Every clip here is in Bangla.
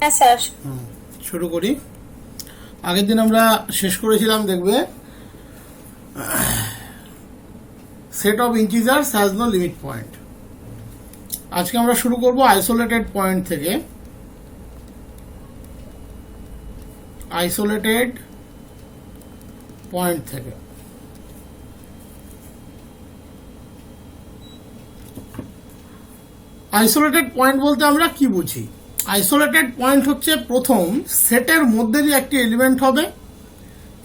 হ্যাঁ শুরু করি। আগের দিন আমরা শেষ করেছিলাম, দেখবে? Set of integers has no limit point আজকে আমরা শুরু করব আইসোলেটেড পয়েন্ট থেকে। আইসোলেটেড পয়েন্ট থেকে। আইসোলেটেড পয়েন্ট বলতে আমরা কি বুঝি? আইসোলেটেড পয়েন্ট হচ্ছে প্রথম সেটের মধ্যে দিয়ে একটি এলিমেন্ট হবে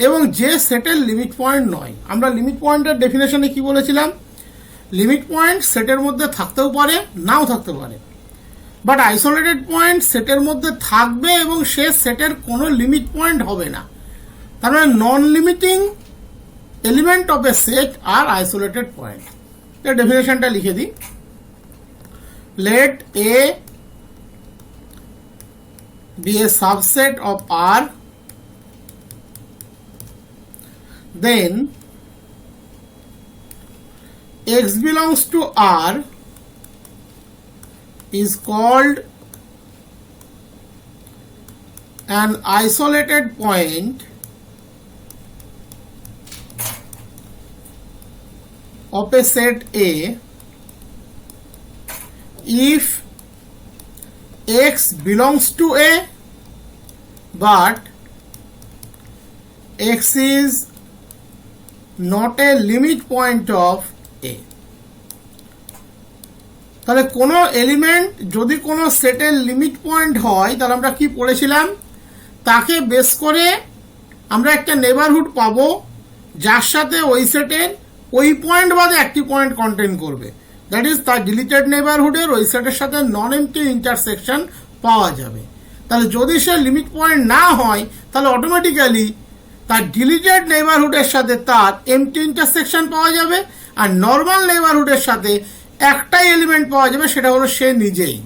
এবং যে সেটের লিমিট পয়েন্ট নয়। আমরা লিমিট পয়েন্টের ডেফিনেশনে কি বলেছিলাম? লিমিট পয়েন্ট সেটের মধ্যে থাকতেও পারে, নাও থাকতে পারে। বাট আইসোলেটেড পয়েন্ট সেটের মধ্যে থাকবে এবং সে সেটের কোনো লিমিট পয়েন্ট হবে না। তার মানে non limiting element of a set R isolated point ডেফিনেশনটা লিখে দিই। Let A be a subset of R, then X belongs to R is called an isolated point of a set A if x belongs to a, but x is not a limit point of a. তাহলে কোনো এলিমেন্ট যদি কোনো সেটের লিমিট পয়েন্ট হয়, তাহলে আমরা কি পড়েছিলাম? তাকে বেস করে আমরা একটা নেবারহুড পাবো, যার সাথে ওই সেটের ওই পয়েন্ট বাদে একটি পয়েন্ট কন্টেন করবে। দ্যাট ইজ তার ডিলিটেড নেবারহুডের ওই সেটের সাথে নন এমটি ইন্টারসেকশন পাওয়া যাবে। তাহলে যদি সে লিমিট পয়েন্ট না হয়, তাহলে অটোমেটিক্যালি তার ডিলিটেড নেবারহুডের সাথে তার এমটি ইন্টারসেকশন পাওয়া যাবে আর নর্মাল নেবারহুডের সাথে একটাই এলিমেন্ট পাওয়া যাবে, সেটা হলো সে নিজেই।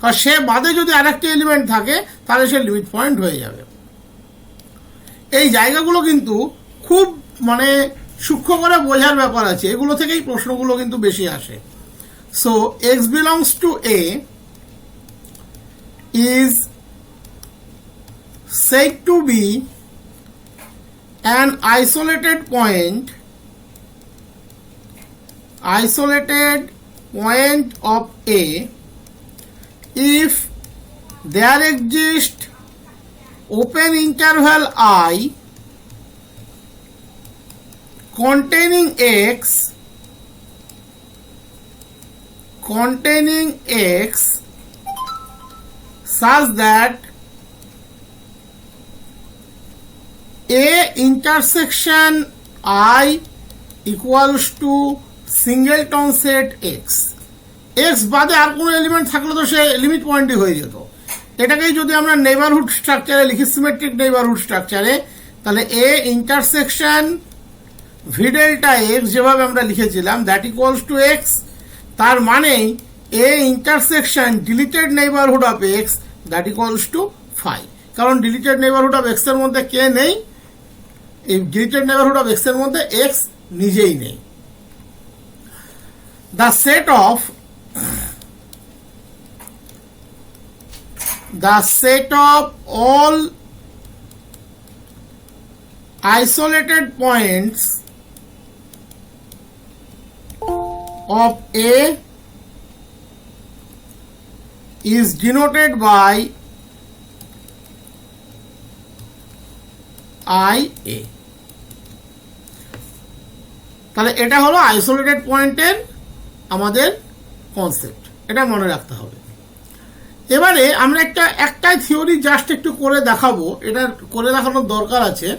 কারণ সে বাদে যদি আরেকটি এলিমেন্ট থাকে, তাহলে সে লিমিট পয়েন্ট হয়ে যাবে। এই জায়গাগুলো কিন্তু খুব মানে সূক্ষ্ম করে বোঝার ব্যাপার আছে, এগুলো থেকেই প্রশ্নগুলো কিন্তু বেশি আসে। So X belongs to A is said to be an isolated point isolated point of A if there exist open interval I containing X containing X such that A intersection I equals to singleton set X. X বাদে আর কোনো এলিমেন্ট থাকলে তো সে লিমিট পয়েন্টই হয়ে যেত। এটাকেই যদি আমরা নেইবারহুড স্ট্রাকচারে লিখি সিমেট্রিক নেইবারহুড স্ট্রাকচারে তাহলে A intersection V delta X যেভাবে আমরা লিখেছিলাম দ্যাট ইকুয়ালস টু এক্স তার মানেই A intersection deleted neighbourhood of X that equals to five কারণ ডিলিটেড নেইবারহুড অফ এক্সের মধ্যে কে নেই? এই ডিলিটেড নেইবারহুড অফ এক্সের মধ্যে এক্স নিজেই নেই। The set of the set of all isolated points of A is denoted by IA তাহলে এটা হলো আইসোলেটেড পয়েন্টের আমাদের কনসেপ্ট এটা মনে রাখতে হবে। এবারে আমরা একটা, একটাই থিওরি জাস্ট একটু করে দেখাবো। এটা করে দেখানোর দরকার আছে।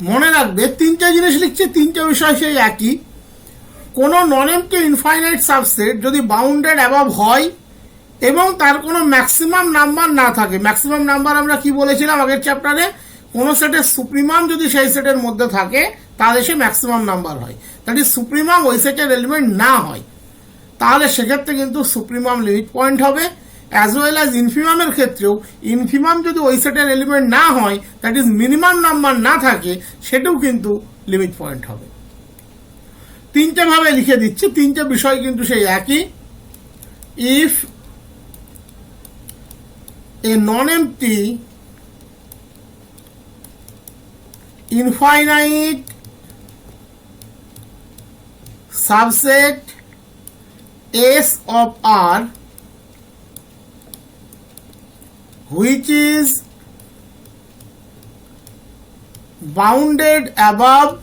মনে রাখবে, তিনটা জিনিস লিখছে, তিনটা বিষয় সেই একই। কোনো নন এমটি ইনফাইনাইট সাবসেট যদি বাউন্ডেড অ্যাবাভ হয় এবং তার কোনো ম্যাক্সিমাম নাম্বার না থাকে। ম্যাক্সিমাম নাম্বার আমরা কি বলেছিলাম আগের চ্যাপ্টারে কোনো সেটের সুপ্রিমাম যদি সেই সেটের মধ্যে থাকে, তাহলে সে ম্যাক্সিমাম নাম্বার হয়। ইজ সুপ্রিমাম ওই সেটের এলিমেন্ট না হয়। তাহলে সেক্ষেত্রে কিন্তু সুপ্রিমাম লিমিট পয়েন্ট হবে। অ্যাজ ওয়েল অ্যাজ ইনফিমামের ক্ষেত্রেও ইনফিমাম যদি ওই সেটের এলিমেন্ট না হয় দ্যাট ইজ মিনিমাম নাম্বার না থাকে, সেটাও কিন্তু লিমিট পয়েন্ট হবে। তিনটে ভাবে লিখে দিচ্ছি, তিনটে বিষয় কিন্তু সেই একই। If a non-empty infinite subset S of R which is bounded above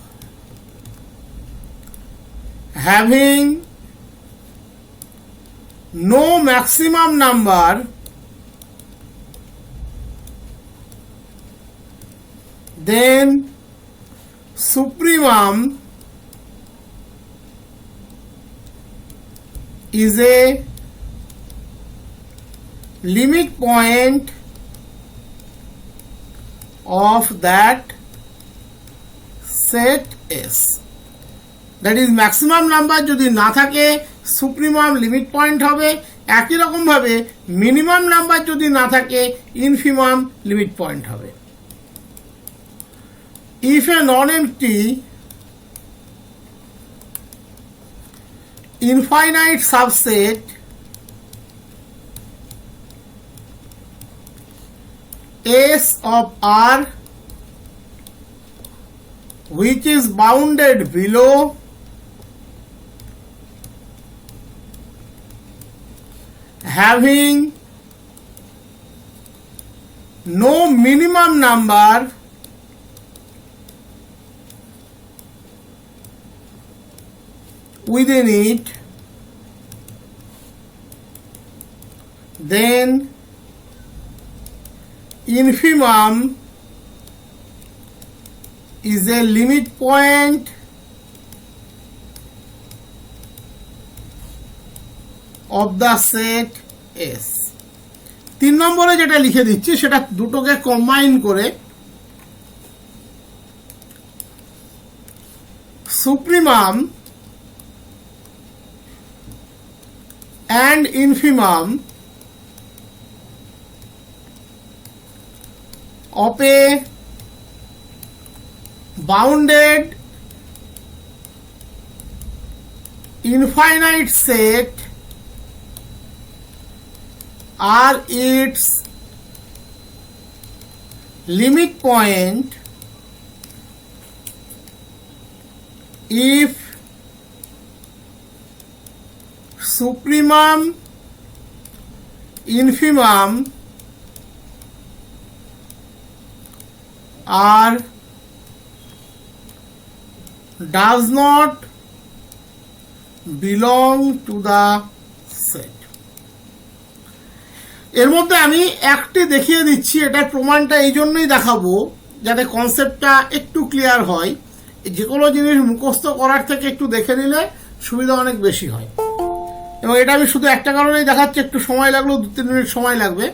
having no maximum number then supremum is a limit point of that set S. That is maximum number যদি না থাকে সুপ্রিমাম লিমিট পয়েন্ট হবে। একই রকমভাবে মিনিমাম নাম্বার যদি না থাকে ইনফিমাম লিমিট পয়েন্ট হবে। If a non-empty infinite subset S of R which is bounded below having no minimum number within it then infimum is a limit point of the set S তিন নম্বরে যেটা লিখে দিচ্ছি সেটা দুটোকে কম্বাইন করে supremum and infimum of a bounded infinite set are its limit point if supremum infimum are does not belong to the set. এর মধ্যে আমি একটি দেখিয়ে দিচ্ছি, এটার প্রমাণটা এই জন্যই দেখাবো, যাতে কনসেপ্টটা একটু ক্লিয়ার হয়। যে কোনো জিনিস মুখস্থ করার থেকে একটু দেখে নিলে সুবিধা অনেক বেশি হয়। এবং এটা আমি শুধু একটা কারণেই দেখাচ্ছি, একটু সময় লাগল দু তিন মিনিট সময় লাগবে।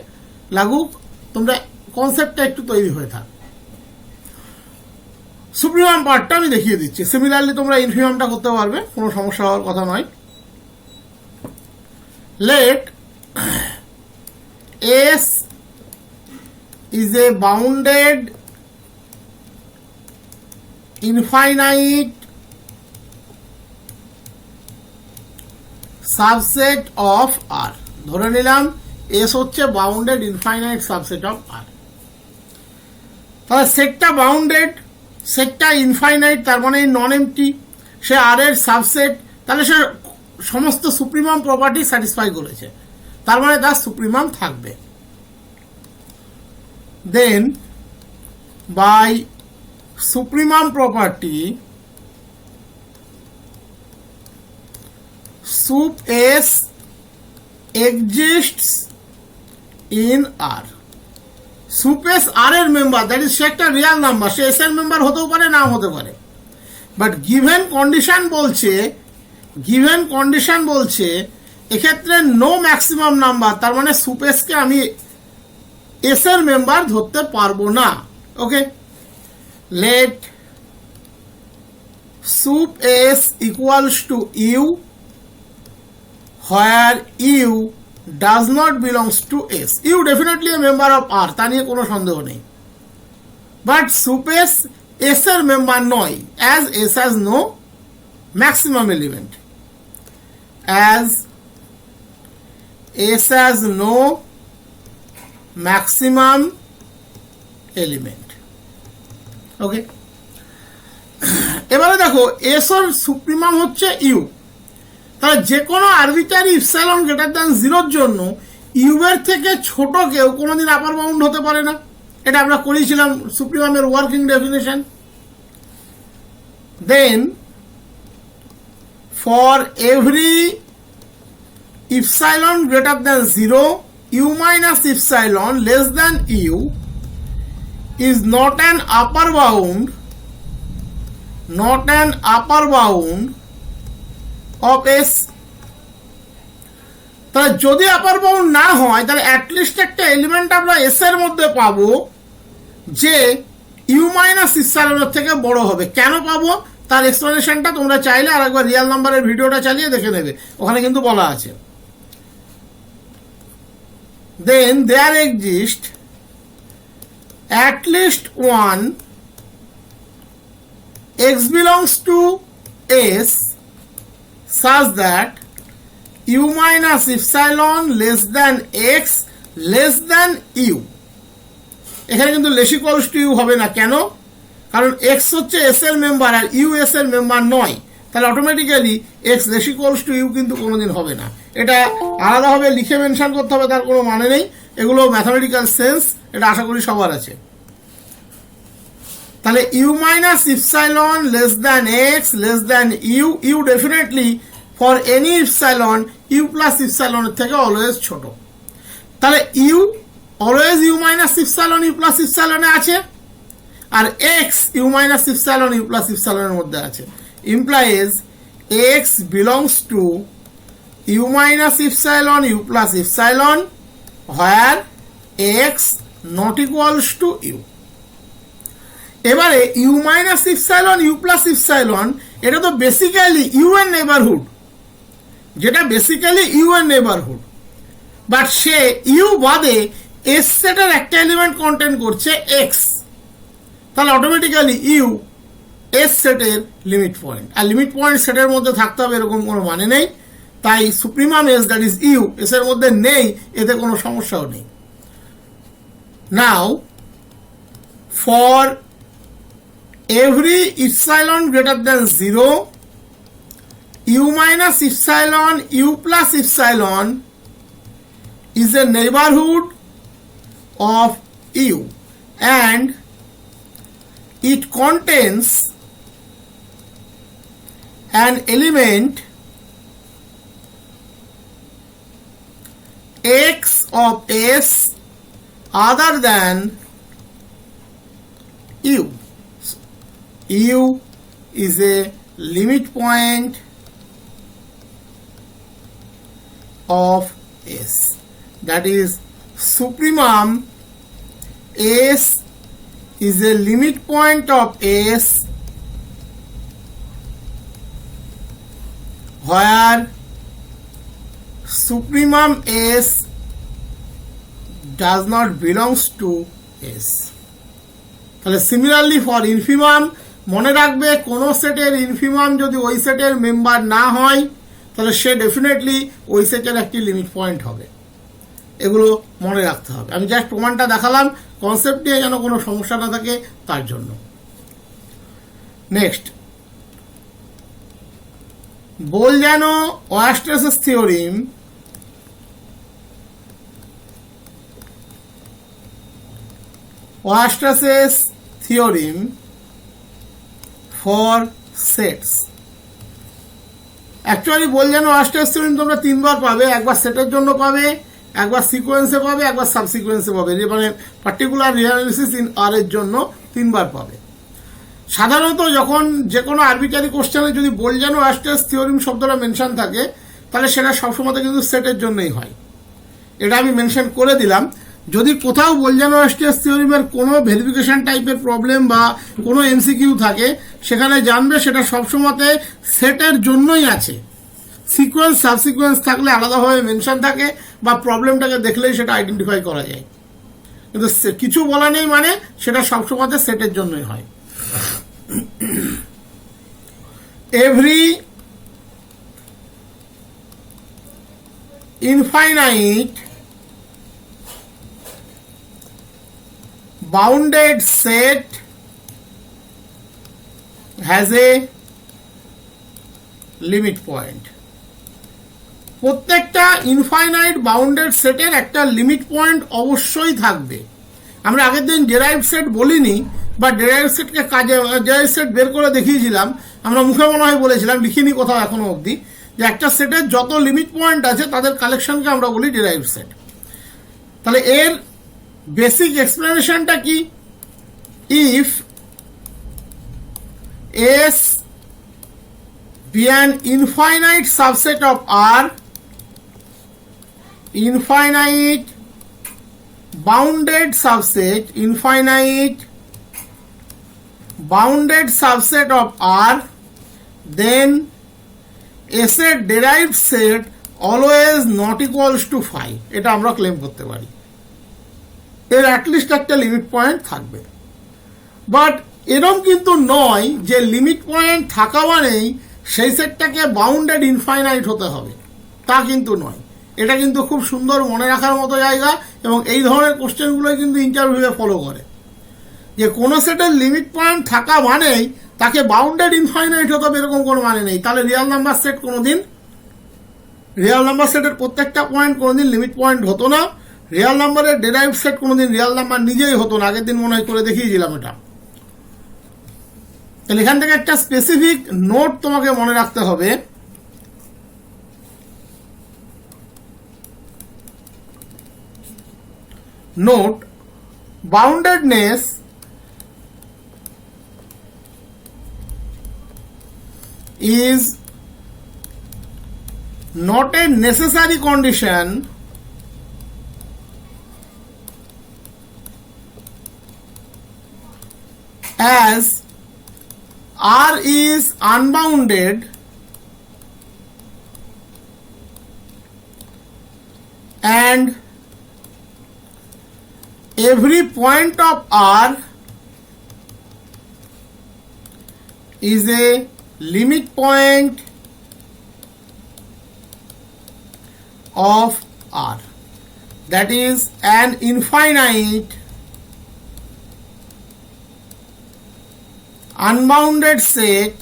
লাগুক, তোমরা কনসেপ্টটা একটু তৈরি হয়ে থাক। সুপ্রিমাম পার্টটা আমি দেখিয়ে দিচ্ছি। সিমিলারলি তোমরা ইনফিমামটা করতে পারবে, কোনো সমস্যা হওয়ার কথা নয়। Let S is a bounded infinite subset of R ধরে নিলাম এস হচ্ছে bounded infinite subset of R তাহলে সেটটা বাউন্ডেড সেটটা ইনফাইনাইট তার মানে নন এমটি সে আর এর সাবসেট তাহলে সে সমস্ত সুপ্রিমাম প্রপার্টি স্যাটিসফাই করেছে তার মানে তার সুপ্রিমাম থাকবে then by supremum property sup s exists in R. Sup S R এর মেম্বার দ্যাট ইজ সে একটা রিয়াল নাম্বার সে এস এর মেম্বার হতেও পারে, নাও হতে পারে। বাট গিভেন কন্ডিশন বলছে গিভেন কন্ডিশন বলছে, এক্ষেত্রে নো ম্যাক্সিমাম নাম্বার তার মানে সুপেসকে আমি এস এর মেম্বার ধরতে পারব না। Okay let sup S equals to U where u not belongs to s. U definitely a member of r, তা নিয়ে কোনো সন্দেহ নেই। বাট সুপেস এস এর মেম্বার নয়। As S has no maximum element as S has no maximum element okay এবারে দেখো এস ওর সুপ্রিমাম হচ্ছে ইউ তাহলে যে কোনো আরবিটারি ইপসাইলন গ্রেটার দ্যান জিরোর জন্য ইউবের থেকে ছোট কেউ কোনোদিন আপার বাউন্ড হতে পারে না। এটা আমরা করেছিলাম সুপ্রিমামের working definition then for every epsilon greater than zero U minus epsilon less than U is not an upper bound not an upper bound of s তাহলে যদি আপার বাউন্ড না হয়, তাহলে অ্যাটলিস্ট একটা এলিমেন্ট আমরা এস এর মধ্যে পাবো, যে ইউ মাইনাস ইসারের থেকে বড় হবে। কেন পাবো? তার এক্সপ্লেনেশনটা তোমরা চাইলে আর একবার রিয়াল নাম্বারের ভিডিওটা চালিয়ে দেখে নেবে। ওখানে কিন্তু বলা আছে। Then there exist least one x belongs to s such that u minus epsilon less than x less than u এখানে কিন্তু লেস ইকুয়ালস টু ইউ হবে না। কেন? কারণ এক্স হচ্ছে এস এর মেম্বার আর ইউ এস এর মেম্বার নয়। তাহলে automatically X less equals to U কিন্তু কোনোদিন হবে না। এটা আলাদাভাবে লিখে মেনশন করতে হবে, তার কোনো মানে নেই। এগুলো ম্যাথামেটিক্যাল সেন্স এটা আশা করি সবার আছে। তাহলে U minus epsilon less than X less than U U definitely for any epsilon U plus ইপসাইলনের থেকে অলওয়েজ ছোট। তাহলে U always U minus epsilon U plus ইপসাইলনে আছে, আর X U minus epsilon U plus ইপসাইলনের মধ্যে আছে। Implies X belongs to U minus epsilon U plus epsilon where X not equals to U এবারে U minus epsilon U plus epsilon এটা তো বেসিক্যালি ইউ এর নেবারহুড যেটা বেসিক্যালি ইউ এর নেবারহুড বাট সে ইউ বাদে এস সেটের একটা এলিমেন্ট কন্টেন্ট করছে এক্স তাহলে অটোমেটিক্যালি ইউ এস সেটের লিমিট পয়েন্ট আর লিমিট পয়েন্ট সেটের মধ্যে থাকতে হবে এরকম কোনো মানে নেই। তাই supremum S that is U S এর মধ্যে নেই, এতে কোনো সমস্যাও নেই। Now for every epsilon greater than 0 u minus epsilon u plus epsilon is a neighborhood of u. And it contains an element x of s other than u u is a limit point of s that is supremum s is a limit point of s where supremum s does not belongs to s similarly for infimum মনে রাখবে, কোন সেটের ইনফিমাম যদি ওই সেটের মেম্বার না হয়, তাহলে সে ডেফিনেটলি ওই সেটের একটি লিমিট পয়েন্ট হবে। এগুলো মনে রাখতে হবে। আমি জাস্ট প্রমাণটা দেখালাম কনসেপ্ট নিয়ে যেন কোনো সমস্যা না থাকে, তার জন্য। নেক্সট বল যেন Weierstrass's theorem Weierstrass theorem for sets. Actually বল যেন ওয়াস্ট্রাস থিওরিম তোমরা তিনবার পাবে, একবার সেটের জন্য পাবে, একবার সিকোয়েন্সে পাবে, একবার সাবসিকোয়েন্সে পাবে। মানে পার্টিকুলার রিয়ালিসিস ইন আর এর জন্য তিনবার পাবে। সাধারণত যখন যে কোনো আরবিটারি কোশ্চেনে যদি বল যেন ওয়াস্ট্রাস থিওরিম শব্দটা মেনশন থাকে, তাহলে সেটা সবসময় কিন্তু সেটের জন্যই হয়। এটা আমি মেনশন করে দিলাম। যদি কোথাও বলজানো অস্টিয়াস থিওরিমের কোনো ভেরিফিকেশন টাইপের প্রবলেম বা কোনো এমসিকিউ থাকে, সেখানে জানবে সেটা সবসময়তে সেটের জন্যই আছে। সিকোয়েন্স, সাবসিকোয়েন্স থাকলে আলাদাভাবে মেনশন থাকে বা প্রবলেমটাকে দেখলেই সেটা আইডেন্টিফাই করা যায়। কিন্তু কিছু বলা নেই মানে সেটা সবসময়তে সেটের জন্যই হয়। Every infinite bounded set has a limit point. প্রত্যেকটা ইনফাইনাইট বাউন্ডেড সেটের একটা লিমিট পয়েন্ট অবশ্যই থাকবে। আমরা আগের দিন ডেরাইভ সেট বলিনি বা ডেরাইভ সেটকে কাজে ডেরাইভ সেট বের করে দেখিয়েছিলাম। আমরা মুখে মনে হয় বলেছিলাম, লিখিনি কোথাও এখনও অবধি, যে একটা সেটের যত লিমিট পয়েন্ট আছে, তাদের কালেকশনকে আমরা বলি ডেরাইভ সেট তাহলে এর বেসিক এক্সপ্লেনেশনটা কি? If S be an infinite subset of R infinite bounded subset infinite bounded subset of R then এসের derive set always not equals to five এটা আমরা ক্লেম করতে পারি। এর অ্যাটলিস্ট একটা লিমিট পয়েন্ট থাকবে। বাট এরম কিন্তু নয় যে লিমিট পয়েন্ট থাকা মানেই সেই সেটটাকে বাউন্ডেড ইনফাইনাইট হতে হবে। তা কিন্তু নয়। এটা কিন্তু খুব সুন্দর মনে রাখার মতো জায়গা এবং এই ধরনের কোশ্চেনগুলোই কিন্তু ইন্টারভিউয়ে ফলো করে। যে কোনো সেটের লিমিট পয়েন্ট থাকা মানেই তাকে বাউন্ডেড ইনফাইনাইট হতে হবে এরকম কোনো মানে নেই। তাহলে রিয়াল নাম্বার সেট কোনো দিন রিয়াল নাম্বার সেটের প্রত্যেকটা পয়েন্ট কোনো দিন লিমিট পয়েন্ট হতো না। রিয়াল নাম্বারের ডেরাইভ সেট কোনোদিন রিয়াল নাম্বার নিজেই হতো না। আগের দিন মনে হয় করে দেখিয়েছিলাম এটা। তাহলে এখান থেকে একটা স্পেসিফিক নোট তোমাকে মনে রাখতে হবে। Note boundedness is not a necessary condition as R is unbounded and every point of R is a limit point of R. That is an infinite unbounded set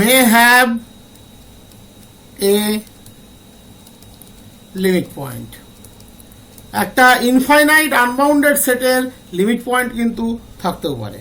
may have a limit point. একটা ইনফাইনাইট আনবাউন্ডেড সেটের লিমিট পয়েন্ট কিন্তু থাকতেও পারে।